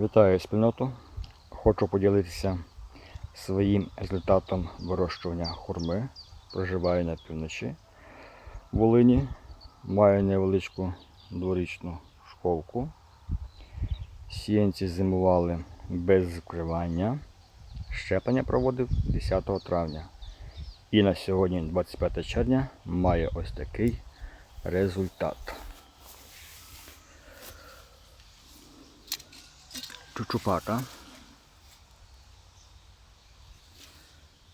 Вітаю спільноту. Хочу поділитися своїм результатом вирощування хурми. Проживаю на півночі Волині. Маю невеличку дворічну школку. Сіянці зимували без закривання. Щеплення проводив 10 травня. І на сьогодні, 25 червня, має ось такий результат. Чучупака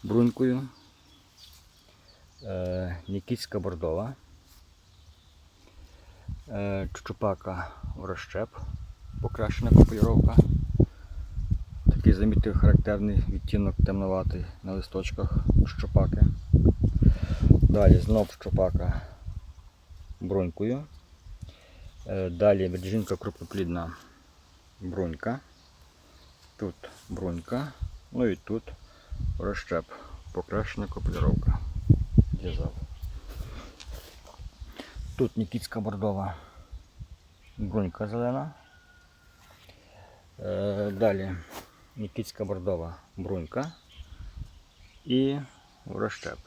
брунькою, е, нікітська бордова, е, чучупака в розщеп, покращена копіровка. Такий замітив характерний відтінок темноватий на листочках чучупаки. Далі знов чучупака брунькою. Е, Далі меджинка крупноплідна брунька. Тут брунька, ну і тут розщеп, покращена копіровка. Дізав. Тут Нікітська бордова брунька зелена. Е, Далі Нікітська бордова брунька і розщеп.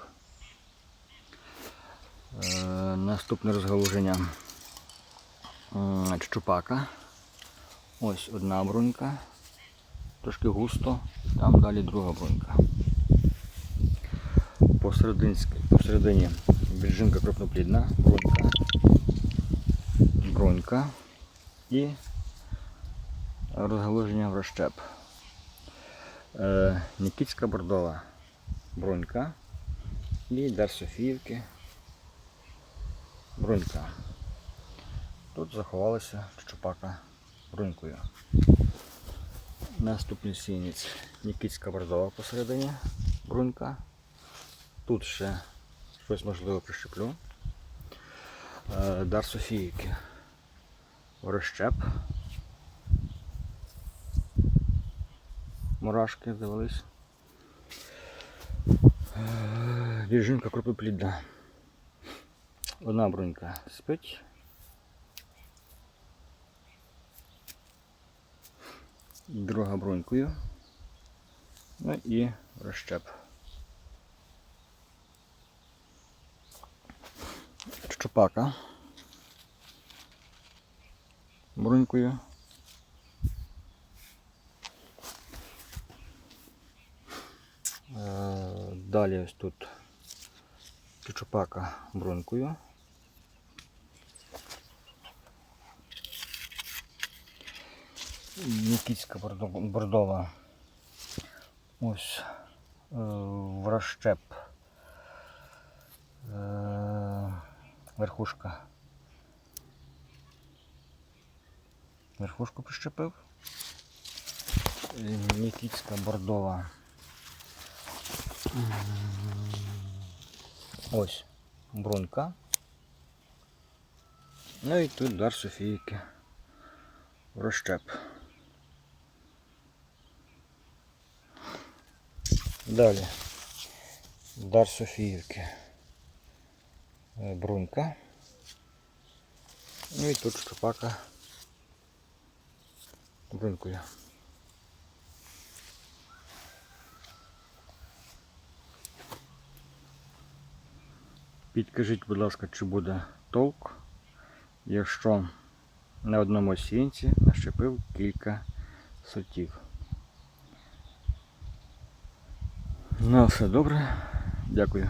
Е, Наступне розгалуження м, чупака. Ось одна брунька, трошки густо, там далі друга брунька. Посередині біржинка крупноплідна, брунька, брунька і розгалуження в розщеп. Е, Нікітська бордова брунька і дар Софіївки брунька. Тут заховалася чупака брунькою. Наступний сінець Нікітська бордова посередині брунька. Тут ще щось можливо прищеплю. Е, Дар Софійки. Розщеп. Мурашки завелись. Е, Віржинка крупноплідна. Одна брунька спить. Друга брунькою. Ну і розщеп. Чупака. Брунькою. Е, Далі ось тут чупака брунькою. Нікітська бордова. Ось е, в розщеп. Е, верхушка. Верхушку прищепив. Нікітська бордова. Ось брунька. Ну і тут дар Софійки. Розщеп. Далі. Дар Софіївки. Е, Брунька. Ну і тут щупака брунькою. Підкажіть, будь ласка, чи буде толк, якщо на одному сінці нащепив кілька сортів. Ну, все добре. Дякую.